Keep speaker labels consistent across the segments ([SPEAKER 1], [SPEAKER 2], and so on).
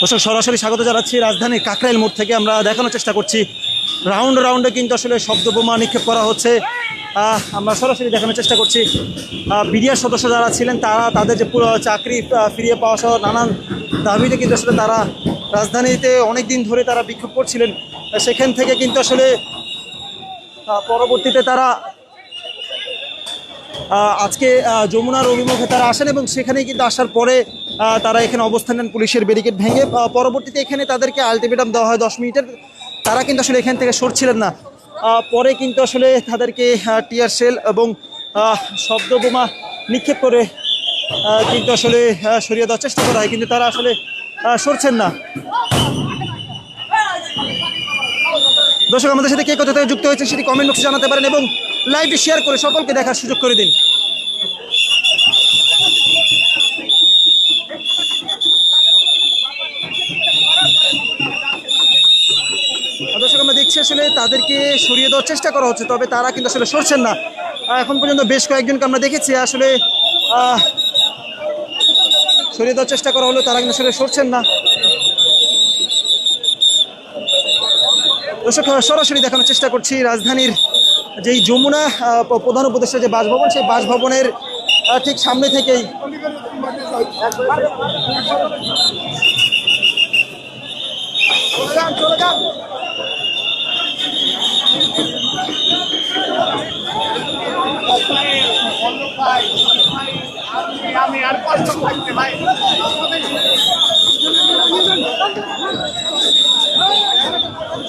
[SPEAKER 1] দর্শক, সরাসরি স্বাগত জানাচ্ছি রাজধানীর কাকরাইল মোড় থেকে। আমরা দেখানোর চেষ্টা করছি। রাউন্ড রাউন্ডে কিন্তু আসলে শব্দ বোমা নিক্ষেপ করা হচ্ছে। আমরা সরাসরি দেখানোর চেষ্টা করছি। বিডিআর সদস্য যারা ছিলেন, তারা তাদের যে পুরো চাকরি ফিরিয়ে পাওয়া সহ নানান দাবিতে কিন্তু আসলে তারা রাজধানীতে অনেক দিন ধরে তারা বিক্ষোভ করছিলেন। সেখান থেকে কিন্তু আসলে পরবর্তীতে তারা আজকে যমুনার অভিমুখে তারা আসেন এবং সেখানেই কিন্তু আসার পরে তারা এখানে অবস্থান নেন পুলিশের ব্যারিকেড ভেঙে। পরবর্তীতে এখানে তাদেরকে আলটিমেটাম দেওয়া হয় দশ মিনিটের। তারা কিন্তু আসলে এখান থেকে সরছিলেন না। পরে কিন্তু আসলে তাদেরকে টিয়ার সেল এবং শব্দ বোমা নিক্ষেপ করে কিন্তু আসলে সরিয়ে দেওয়ার চেষ্টা করা হয়। কিন্তু তারা আসলে সরছেন না। দর্শক, আমাদের সাথে কে কোথা যুক্ত হয়েছে সেটি কমেন্ট বক্সে জানাতে পারেন এবং লাইভটি শেয়ার করে সকলকে দেখার সুযোগ করে দিন। দর্শক, আমরা দেখছি আসলে তাদেরকে সরিয়ে দেওয়ার চেষ্টা করা হচ্ছে, তবে তারা কিন্তু আসলে সরছেন না। এখন পর্যন্ত বেশ কয়েকজনকে আমরা দেখেছি, আসলে সরিয়ে দেওয়ার চেষ্টা করা হলো, তারা কিন্তু আসলে সরছেন না। দর্শক, সরাসরি দেখানোর চেষ্টা করছি রাজধানীর যেই যমুনা প্রধান উপদেষ্টা যে বাসভবন, সেই বাসভবনের ঠিক সামনে থেকেই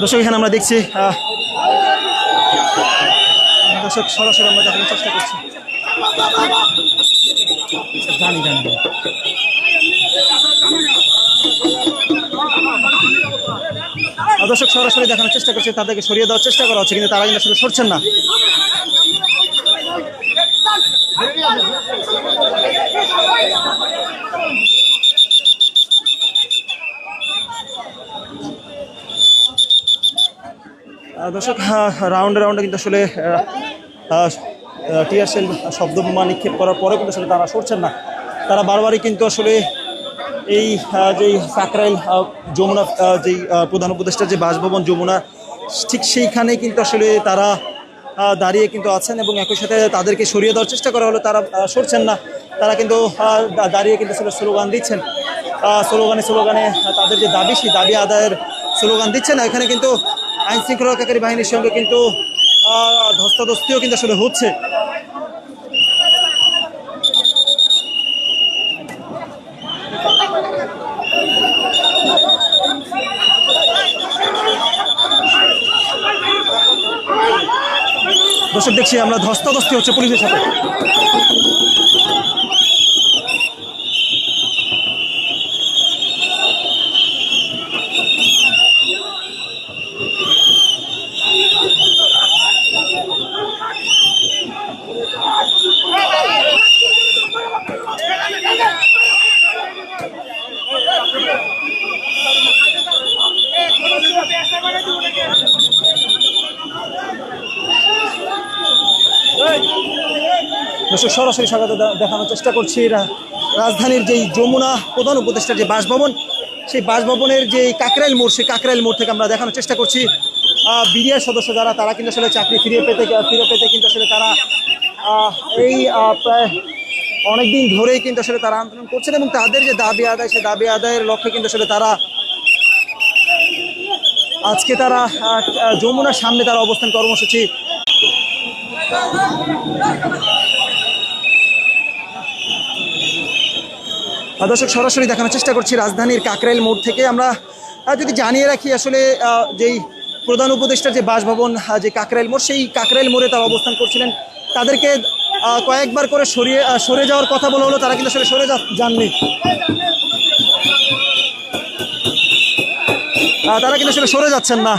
[SPEAKER 1] দর্শক, এখানে আমরা দেখছি দর্শক সরাসরি আমরা দেখানোর চেষ্টা করছি জানি জানি। দর্শক সরাসরি দেখানোর চেষ্টা করছে তাদেরকে সরিয়ে দেওয়ার চেষ্টা করা হচ্ছে কিন্তু তারা কিন্তু আসলে সরছেন না দর্শক রাউন্ডে রাউন্ডে কিন্তু আসলে টিয়ার সেল, শব্দ বোমা নিক্ষেপ করার পরে কিন্তু আসলে তারা সরছেন না। তারা বারবারই কিন্তু আসলে এই যেই সাকরাইল যমুনা যেই প্রধান উপদেষ্টা যে বাসভবন যমুনা, ঠিক সেইখানে কিন্তু আসলে তারা দাঁড়িয়ে কিন্তু আছেন এবং একই সাথে তাদেরকে সরিয়ে দেওয়ার চেষ্টা করা হলো। তারা সরছেন না। তারা কিন্তু দাঁড়িয়ে কিন্তু আসলে স্লোগান দিচ্ছেন। স্লোগানে স্লোগানে তাদের যে দাবি, সেই দাবি আদায়ের স্লোগান দিচ্ছেন। এখানে কিন্তু আইন শৃঙ্খলাকারী বাহিনীর সঙ্গে কিন্তু ধস্তাধস্তিও কিন্তু আসলে হচ্ছে। দর্শক দেখছি আমরা ধস্তাধস্তি হচ্ছে পুলিশের সাথে। দর্শক, সরাসরি স্বাগত দেখানোর চেষ্টা করছি রাজধানীর যেই যমুনা প্রধান উপদেষ্টার যে বাসভবন, সেই বাসভবনের যে কাকরাইল মোড়, সেই কাকরাইল মোড় থেকে আমরা দেখানোর চেষ্টা করছি। বিডিআর সদস্য যারা, তারা কিন্তু আসলে চাকরি ফিরিয়ে পেতে ফিরে পেতে কিন্তু আসলে তারা এই প্রায় অনেকদিন ধরেই কিন্তু আসলে তারা আন্দোলন করছেন এবং তাদের যে দাবি আদায়, সেই দাবি আদায়ের লক্ষ্যে কিন্তু আসলে তারা আজকে তারা যমুনার সামনে তারা অবস্থান কর্মসূচি। দর্শক, সরাসরি দেখানোর চেষ্টা করছি রাজধানীর কাকরাইল মোড় থেকে। আমরা যদি জানিয়ে রাখি আসলে যেই প্রধান উপদেষ্টার যে বাসভবন যে কাকরাইল মোড়, সেই কাকরাইল মোড়ে তারা অবস্থান করছিলেন। তাদেরকে কয়েকবার করে সরিয়ে সরে যাওয়ার কথা বলা হলো, তারা কিন্তু আসলে সরে যাননি। তারা কিন্তু আসলে সরে যাচ্ছেন না।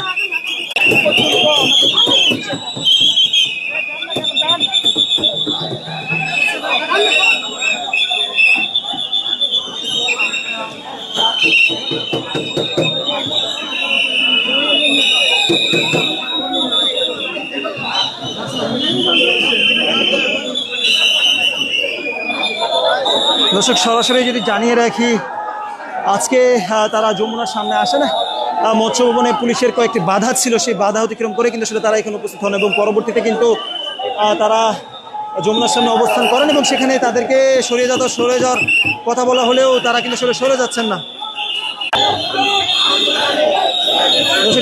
[SPEAKER 1] দর্শক, সরাসরি যদি জানিয়ে রাখি, আজকে তারা যমুনার সামনে আসে না। মৎস্য ভবনে পুলিশের কয়েকটি বাধা ছিল, সেই বাধা অতিক্রম করে কিন্তু সেটা তারা এখানে উপস্থিত হন এবং পরবর্তীতে কিন্তু তারা যমুনার সামনে অবস্থান করেন এবং সেখানে তাদেরকে সরিয়ে যাওয়া সরে যাওয়ার কথা বলা হলেও তারা কিন্তু আসলে সরে যাচ্ছেন না।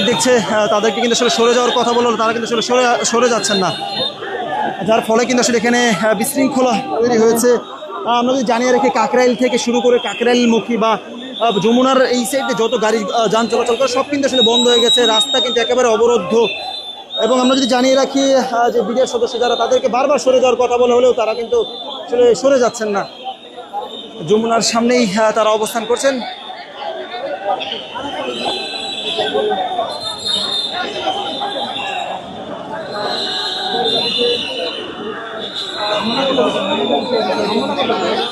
[SPEAKER 1] দেখছে তাদেরকে কিন্তু আসলে সরে যাওয়ার কথা বলল তারা কিন্তু আসলে সরে সরে যাচ্ছেন না। যার ফলে কিন্তু আসলে এখানে বিশৃঙ্খলা তৈরি হয়েছে। আমরা যদি জানিয়ে রাখি, কাকরাইল থেকে শুরু করে কাকরাইলমুখী বা যমুনার এই সাইডে যত গাড়ি যান চলাচল করে, সব কিন্তু আসলে বন্ধ হয়ে গেছে। রাস্তা কিন্তু একেবারে অবরুদ্ধ। এবং আমরা যদি জানিয়ে রাখি যে বিডিআর সদস্য যারা, তাদেরকে বারবার সরে যাওয়ার কথা বলা হলেও তারা কিন্তু আসলে সরে যাচ্ছেন না। যমুনার সামনেই তারা অবস্থান করছেন।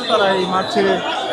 [SPEAKER 2] তারা এই মাঠ ছেড়ে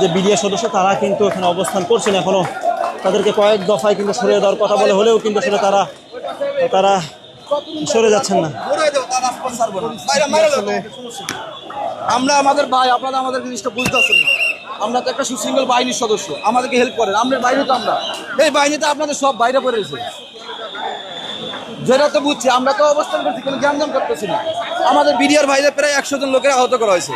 [SPEAKER 1] যে বিডিআর সদস্য, তারা কিন্তু এখানে অবস্থান করছেন এখনও তাদেরকে কয়েক দফায় কিন্তু সরিয়ে দেওয়ার কথা বলে হলেও কিন্তু আসলে তারা তারা সরে যাচ্ছেন না।
[SPEAKER 2] আমরা আমাদের ভাই, আপনারা আমাদের জিনিসটা বুঝতেছেন না। আমরা তো একটা সুশৃঙ্খল বাহিনীর সদস্য, আমাদেরকে হেল্প করেন। আমরা বাইরে তো আমরা। এই বাহিনীতে আপনাদের সব বাইরে পড়ে রয়েছে। যেটা তো বুঝছি, আমরা তো অবস্থান করছি কোনো জ্ঞানজাম করতেছি না। আমাদের বিডিআর ভাইদের প্রায় একশো জন লোকের আহত করা হয়েছে।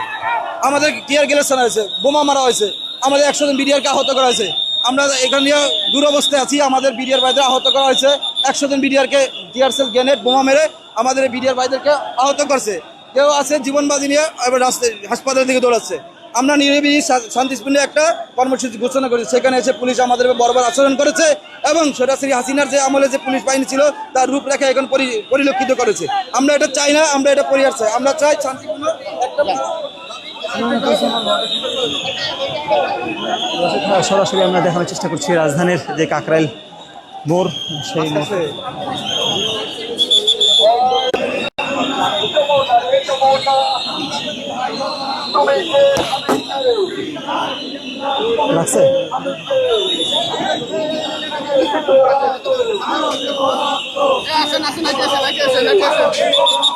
[SPEAKER 2] আমাদের টিয়ার গ্যালেশন হয়েছে, বোমা মারা হয়েছে, আমাদের একশো জন বিডিআরকে আহত করা হয়েছে। আমরা এখানে দুরবস্থায় আছি, আমাদের বিডিআর ভাইদের আহত করা হয়েছে। একশো জন বিডিআরকে টিয়ার সেল গ্রেনেড বোমা মেরে আমাদের বিডিআর ভাইদেরকে আহত করছে। কেউ আছে জীবনবাদী নিয়ে এবার হাসপাতালের দিকে দৌড়াচ্ছে। আমরা নিরিবিলি শান্তিপূর্ণ একটা কর্মসূচি ঘোষণা করি সেখানে এসে পুলিশ আমাদের বর্বর আচরণ করেছে এবং সরাসরি হাসিনার যে আমলে যে পুলিশ বাহিনী ছিল, তার রূপরেখা এখন পরি- পরিলক্ষিত করেছে। আমরা এটা চাই না, আমরা এটা পরিহার চাই। আমরা চাই শান্তিপূর্ণ একটা
[SPEAKER 1] সরাসরি আমরা দেখানোর চেষ্টা করছি রাজধানীর যে কাকরাইল মোড়, সেই লাগছে?
[SPEAKER 3] আসেন আসেন আসেন আসেন আগে আসেন।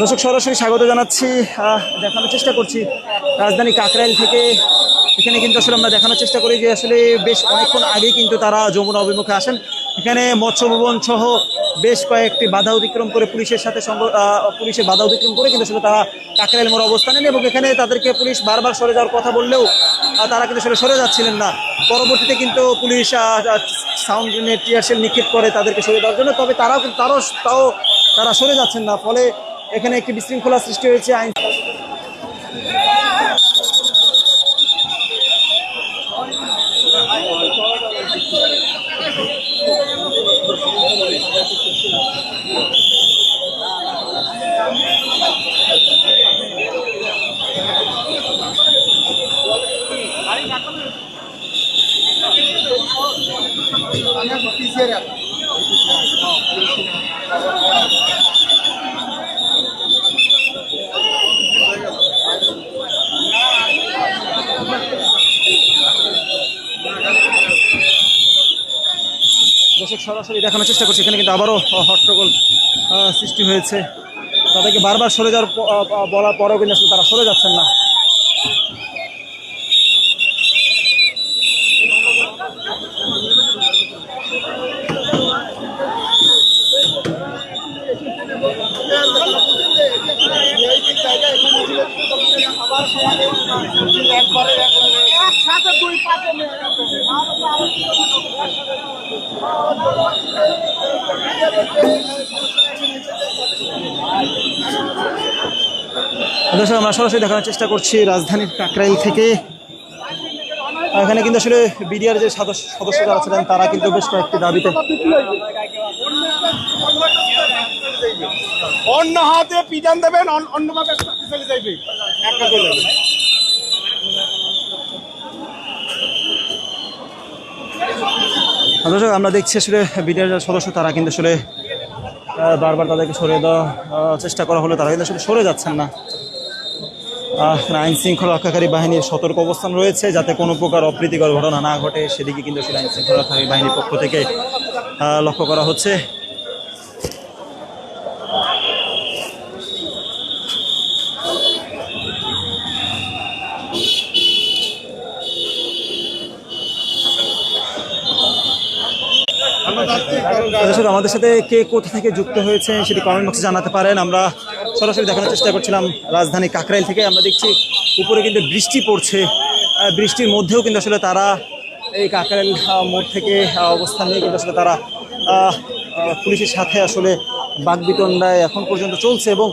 [SPEAKER 1] দর্শক, সরাসরি স্বাগত জানাচ্ছি দেখানোর চেষ্টা করছি রাজধানী কাকরাইল থেকে। এখানে কিন্তু আসলে আমরা দেখানোর চেষ্টা করি যে আসলে বেশ অনেকক্ষণ আগেই কিন্তু তারা যমুনা অভিমুখে আসেন। এখানে মৎস্য ভবন সহ বেশ কয়েকটি বাধা অতিক্রম করে পুলিশের সাথে পুলিশের বাধা অতিক্রম করে কিন্তু আসলে তারা কাকরাইল মোড় অবস্থানে এবং এখানে তাদেরকে পুলিশ বারবার সরে যাওয়ার কথা বললেও তারা কিন্তু আসলে সরে যাচ্ছিলেন না। পরবর্তীতে কিন্তু পুলিশ সাউন্ড গ্রেনেড টিয়ারশেল নিক্ষেপ করে তাদেরকে সরে দেওয়ার জন্য, তবে তারাও কিন্তু তারাও, তাও তারা সরে যাচ্ছেন না। ফলে এখানে একটি বিশৃঙ্খলা সৃষ্টি হয়েছে আইন দর্শক, সরাসরি দেখানোর চেষ্টা করছে। এখানে কিন্তু আবারও হট্টগোল সৃষ্টি হয়েছে। তাদেরকে বারবার সরে যাওয়ার বলার পরেও কিন্তু আসলে তারা সরে যাচ্ছেন না। দর্শক, আমরা সরাসরি দেখানোর চেষ্টা করছি রাজধানীর কাকরাইল থেকে। এখানে কিন্তু আসলে বিডিআর যে সদস্য যারা ছিলেন তারা কিন্তু বেশ কয়েকটি দাবিতে
[SPEAKER 3] অন্য হাতে পিটান দেবেন অন- অন্য ভাবে চলে একটা
[SPEAKER 1] দর্শক আমরা দেখছি আসলে বিডিআর সদস্য তারা কিন্তু আসলে বারবার তাদেরকে সরিয়ে দেওয়া চেষ্টা করা হলো। তারা কিন্তু আসলে সরে যাচ্ছেন না। আহ, আইন শৃঙ্খলা রক্ষাকারী বাহিনীর সতর্ক অবস্থান রয়েছে যাতে কোনো প্রকার অপ্রীতিকর ঘটনা না ঘটে। সেদিকে কিন্তু আসলে আইন শৃঙ্খলা রক্ষাকারী বাহিনীর পক্ষ থেকে লক্ষ্য করা হচ্ছে। দর্শক আমাদের সাথে কে কোথা থেকে যুক্ত হয়েছে সেটি কমেন্ট বক্সে জানাতে পারেন। আমরা সরাসরি দেখানোর চেষ্টা করছিলাম রাজধানী কাকরাইল থেকে। আমরা দেখছি উপরে কিন্তু বৃষ্টি পড়ছে। বৃষ্টির মধ্যেও কিন্তু আসলে তারা এই কাকরাইল মোড় থেকে অবস্থান নিয়ে কিন্তু আসলে তারা পুলিশের সাথে আসলে বাগবিতণ্ডায় এখন পর্যন্ত চলছে এবং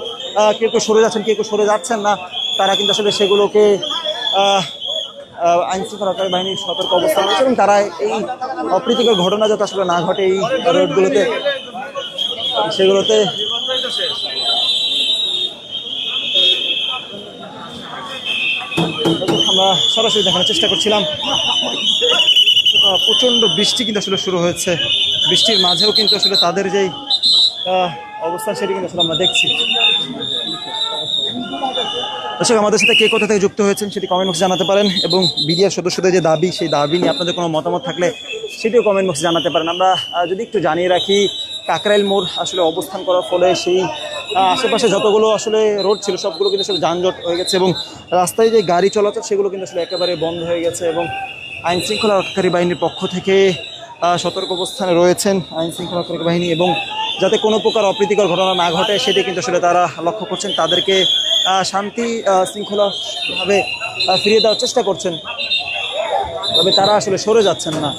[SPEAKER 1] কেউ কেউ সরে যাচ্ছেন, কেউ কেউ সরে যাচ্ছেন না। তারা কিন্তু আসলে সেগুলোকে আহ, আহ, আইন শৃঙ্খলা রক্ষাকারী বাহিনীর সতর্ক অবস্থান রয়েছে এবং তারা এই অপ্রীতিকর ঘটনা যাতে আসলে না ঘটে এই রোডগুলোতে সেগুলোতে আমরা সরাসরি দেখানোর চেষ্টা করছিলাম। প্রচণ্ড বৃষ্টি কিন্তু আসলে শুরু হয়েছে। বৃষ্টির মাঝেও কিন্তু আসলে তাদের যেই অবস্থা সেটি কিন্তু আসলে আমরা দেখছি। দর্শক, আমাদের সাথে কে কোথা থেকে যুক্ত হয়েছেন সেটি কমেন্ট বক্সে জানাতে পারেন এবং বিডিআর সদস্যদের যে দাবি, সেই দাবি নিয়ে আপনাদের কোনো মতামত থাকলে সেটিও কমেন্ট বক্সে জানাতে পারেন। আমরা যদি একটু জানিয়ে রাখি, কাকরাইল মোড় আসলে অবস্থান করার ফলে সেই আশেপাশে যতগুলো আসলে রোড ছিল, সবগুলো কিন্তু আসলে যানজট হয়ে গেছে এবং রাস্তায় যে গাড়ি চলাচল, সেগুলো কিন্তু আসলে একেবারে বন্ধ হয়ে গেছে এবং আইন শৃঙ্খলা রক্ষাকারী বাহিনীর পক্ষ থেকে সতর্ক অবস্থানে রয়েছেন আইন শৃঙ্খলা রক্ষাকারী বাহিনী এবং যাতে কোনো প্রকার অপ্রীতিকর ঘটনা না ঘটে, সেটি কিন্তু আসলে তারা লক্ষ্য করছেন। তাদেরকে শান্তি শৃঙ্খলাভাবে ফিরিয়ে দেওয়ার চেষ্টা করছেন। তবে তারা আসলে সরে যাচ্ছেন না।